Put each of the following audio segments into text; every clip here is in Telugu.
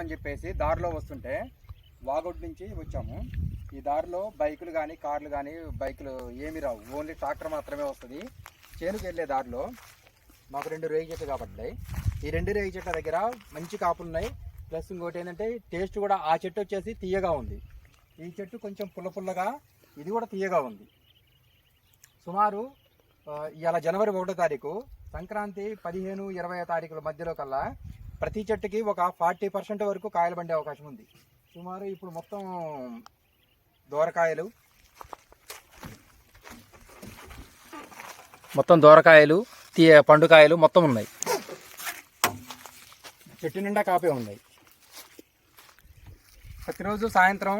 వెళ్దామని చెప్పేసి దారిలో వస్తుంటే వాగొడ్డు నుంచి వచ్చాము. ఈ దారిలో బైకులు కానీ కార్లు కానీ బైకులు ఏమి రావు. ఓన్లీ ట్రాక్టర్ మాత్రమే వస్తుంది. చేనుకు వెళ్ళే దారిలో మాకు రెండు రేగి చెట్లు కాబట్టాయి ఈ రెండు రేగి చెట్ల దగ్గర మంచి కాపులు ఉన్నాయి. ప్లస్ ఇంకోటి ఏంటంటే టేస్ట్ కూడా ఆ చెట్టు వచ్చేసి తీయగా ఉంది. ఈ చెట్టు కొంచెం పుల్ల పుల్లగా ఇది కూడా తీయగా ఉంది. సుమారు ఇవాళ జనవరి ఒకటో తారీఖు సంక్రాంతి పదిహేను ఇరవై తారీఖుల మధ్యలో కల్లా ప్రతి చెట్టుకి ఒక ఫార్టీ పర్సెంట్ వరకు కాయలు పండే అవకాశం ఉంది. సుమారు ఇప్పుడు మొత్తం దోరకాయలు. మొత్తం దోరకాయలు పండుకాయలు మొత్తం ఉన్నాయి. చెట్టు నిండా కాపే ఉన్నాయి. ప్రతిరోజు సాయంత్రం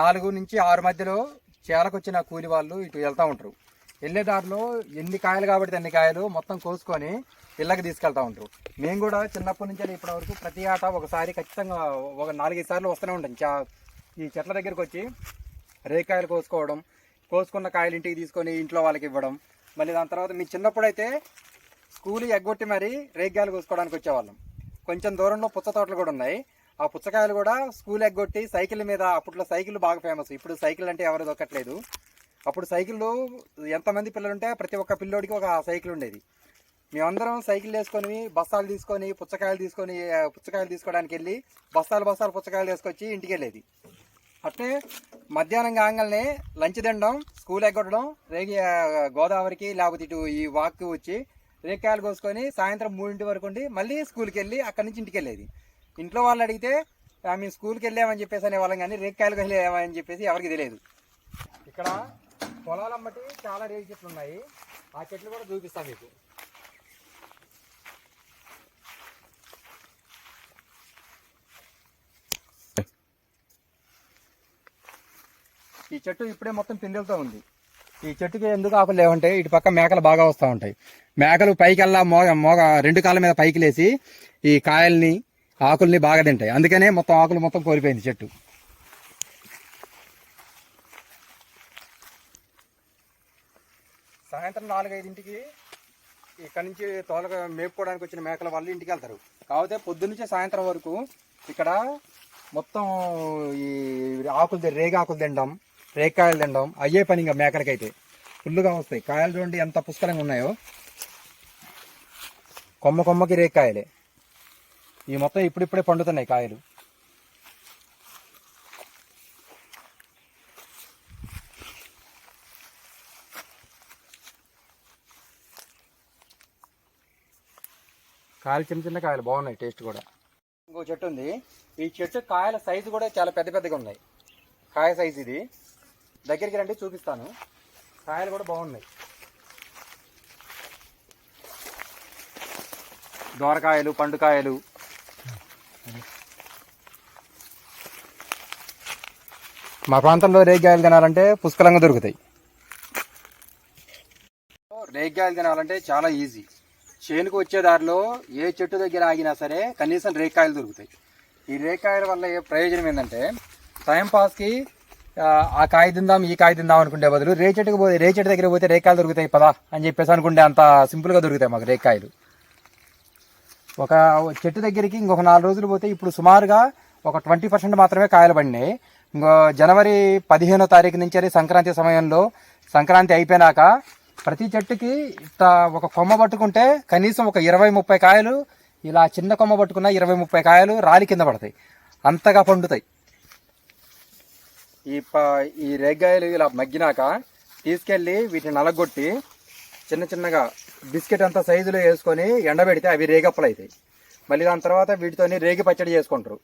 నాలుగు నుంచి ఆరు మధ్యలో చేలకు వచ్చిన కూలి వాళ్ళు ఇటు వెళ్తూ ఉంటారు. వెళ్ళే దారిలో ఎన్ని కాయలు కాబట్టి అన్ని కాయలు మొత్తం కోసుకొని ఇళ్ళకి తీసుకెళ్తా ఉంటారు. మేము కూడా చిన్నప్పటి నుంచి ఇప్పటి వరకు ప్రతి ఆట ఒకసారి ఖచ్చితంగా ఒక నాలుగైదు సార్లు వస్తూనే ఉంటాం. చా ఈ చెట్ల దగ్గరికి వచ్చి రేకాయలు కోసుకోవడం కోసుకున్న కాయలు ఇంటికి తీసుకొని ఇంట్లో వాళ్ళకి ఇవ్వడం మళ్ళీ దాని తర్వాత మీ చిన్నప్పుడు అయితే స్కూల్ ఎగ్గొట్టి మరి రేగ్గాయలు కోసుకోవడానికి వచ్చేవాళ్ళం. కొంచెం దూరంలో పుచ్చ తోటలు కూడా ఉన్నాయి. ఆ పుచ్చకాయలు కూడా స్కూల్ ఎగ్గొట్టి సైకిల్ మీద అప్పట్లో సైకిల్ బాగా ఫేమస్. ఇప్పుడు సైకిల్ అంటే ఎవరు దొక్కట్లేదు అప్పుడు సైకిళ్ళు ఎంతమంది పిల్లలు ఉంటే ప్రతి ఒక్క పిల్లోడికి ఒక సైకిల్ ఉండేది. మేమందరం సైకిల్ వేసుకొని బస్తాలు తీసుకొని పుచ్చకాయలు తీసుకొని పుచ్చకాయలు తీసుకోవడానికి వెళ్ళి బస్తాలు బస్తాలు పుచ్చకాయలు తీసుకొచ్చి ఇంటికి వెళ్ళేది. అట్లే మధ్యాహ్నం కాగానే లంచ్ తినడం స్కూల్ ఎగ్గొట్టడం రేగి గోదావరికి లేకపోతే ఇటు ఈ వాక్ వచ్చి రేకాయలు కోసుకొని సాయంత్రం మూడింటి వరకు ఉండి మళ్ళీ స్కూల్కి వెళ్ళి అక్కడి నుంచి ఇంటికి వెళ్ళేది. ఇంట్లో వాళ్ళు అడిగితే మేము స్కూల్కి వెళ్ళామని చెప్పేసి అనేవాళ్ళం కానీ రేకాయలకు వెళ్ళామని చెప్పేసి ఎవరికి తెలియదు. ఇక్కడ పొలాలమ్మటి చాలా రేగి చెట్లు ఉన్నాయి. ఆ చెట్లు కూడా చూపిస్తాం మీకు. ఈ చెట్టు ఇప్పుడే మొత్తం పిందెలతో ఉంది. ఈ చెట్టుకి ఎందుకు ఆకులు లేవంటే ఇటు పక్క మేకలు బాగా వస్తూ ఉంటాయి. మేకలు పైకెల్లా మోగ మోగ రెండు కాళ్ళ మీద పైకి లేచి ఈ కాయల్ని ఆకుల్ని బాగా తింటాయి. అందుకనే మొత్తం ఆకులు మొత్తం కోల్పోయింది చెట్టు. సాయంత్రం నాలుగైదింటికి ఇక్కడ నుంచి తోలక మేపుకోవడానికి వచ్చిన మేకల వాళ్ళు ఇంటికి వెళ్తారు. కాకపోతే పొద్దున్నే సాయంత్రం వరకు ఇక్కడ మొత్తం ఈ ఆకులు రేగి ఆకులు తినడం రేకాయలు తినడం అయ్యే పని ఇంకా మేకలకైతే. ఫుల్గా వస్తాయి. కాయలు చూడండి ఎంత పుష్కలంగా ఉన్నాయో. కొమ్మ కొమ్మకి రేకాయలే. ఈ మొత్తం ఇప్పుడిప్పుడే పండుతున్నాయి కాయలు. కాయలు చిన్న చిన్న కాయలు బాగున్నాయి టేస్ట్ కూడా. ఇంకో చెట్టు ఉంది. ఈ చెట్టు కాయల సైజు కూడా చాలా పెద్ద పెద్దగా ఉన్నాయి. కాయ సైజు ఇది. దగ్గరికి రండి చూపిస్తాను. కాయలు కూడా బాగున్నాయి. దోరకాయలు పండుకాయలు. మా ప్రాంతంలో రేగ్గాయలు తినాలంటే పుష్కలంగా దొరుకుతాయి. రేగ్గాయలు తినాలంటే చాలా ఈజీ. చేనుకు వచ్చే దారిలో ఏ చెట్టు దగ్గర ఆగినా సరే కనీసం రేకాయలు దొరుకుతాయి. ఈ రేకాయల వల్ల ఏ ప్రయోజనం ఏంటంటే టైం పాస్కి ఆ, కాయ తిందాం ఈ కాయ తిందాం అనుకుంటే బదులు రేచెట్టుకు పోతే రేచెట్టు దగ్గర పోతే రేకాయలు దొరుకుతాయి పదా అని చెప్పేసి అనుకుంటే అంత సింపుల్గా దొరుకుతాయి మాకు రేకాయలు. ఒక చెట్టు దగ్గరికి ఇంకొక నాలుగు రోజులు పోతే ఇప్పుడు సుమారుగా ఒక ట్వంటీ పర్సెంట్ మాత్రమే కాయలు పడినాయి. ఇంకో జనవరి పదిహేనో తారీఖు నుంచి అది సంక్రాంతి సమయంలో సంక్రాంతి అయిపోయినాక ప్రతి చెట్టుకి ఒక కొమ్మ పట్టుకుంటే కనీసం ఒక ఇరవై ముప్పై కాయలు ఇలా చిన్న కొమ్మ పట్టుకున్న ఇరవై ముప్పై కాయలు రాలి కింద పడతాయి. అంతగా పండుతాయి. ఈ ప ఈ రేగ్గాయలు ఇలా మగ్గినాక తీసుకెళ్ళి వీటిని నలగొట్టి చిన్న చిన్నగా బిస్కెట్ అంత సైజులో వేసుకొని ఎండబెడితే అవి రేగప్పలు అవుతాయి మళ్ళీ దాని తర్వాత వీటితోని రేగి పచ్చడి చేసుకుంటారు.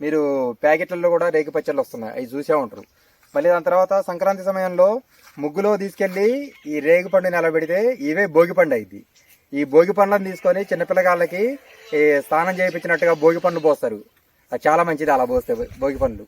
మీరు ప్యాకెట్లలో కూడా రేగి పచ్చళ్ళు వస్తున్నాయి. అవి చూసే ఉంటారు. మళ్ళీ దాని తర్వాత సంక్రాంతి సమయంలో ముగ్గులో తీసుకెళ్ళి ఈ రేగి పండు నిలబెడితే ఇవే భోగి పండు అయింది ఈ భోగి పండ్లను తీసుకొని చిన్నపిల్లగాళ్ళకి స్నానం చేయించినట్టుగా భోగి పండు పోస్తారు. అది చాలా మంచిది అలా పోస్తే భోగి పండ్లు.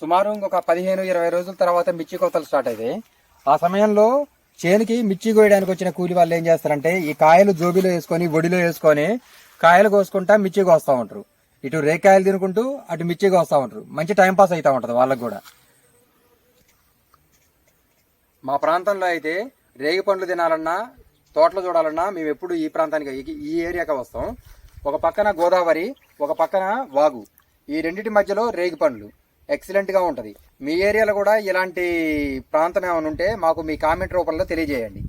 సుమారు ఇంకొక పదిహేను ఇరవై రోజుల తర్వాత మిర్చి కోతలు స్టార్ట్ అయితే ఆ సమయంలో చేనుకి మిర్చి కోయడానికి వచ్చిన కూలి వాళ్ళు ఏం చేస్తారంటే ఈ కాయలు జోబీలో వేసుకొని ఒడిలో వేసుకొని కాయలు కోసుకుంటా మిర్చి కోస్తా ఉంటారు. ఇటు రేకాయలు తినుకుంటూ అటు మిర్చి కోస్తా ఉంటారు. మంచి టైం పాస్ ఉంటుంది వాళ్ళకు కూడా. మా ప్రాంతంలో అయితే రేగి పండ్లు తినాలన్నా తోటలు చూడాలన్నా మేము ఎప్పుడు ఈ ప్రాంతానికి ఈ- ఈ ఏరియాకి వస్తాం. ఒక పక్కన గోదావరి ఒక పక్కన వాగు. ఈ రెండింటి మధ్యలో రేగి పండ్లు. ఎక్సలెంట్గా ఉంటుంది. మీ ఏరియాలో కూడా ఇలాంటి ప్రాంతం ఏమైనా ఉంటే మాకు మీ కామెంట్ రూపంలో తెలియజేయండి.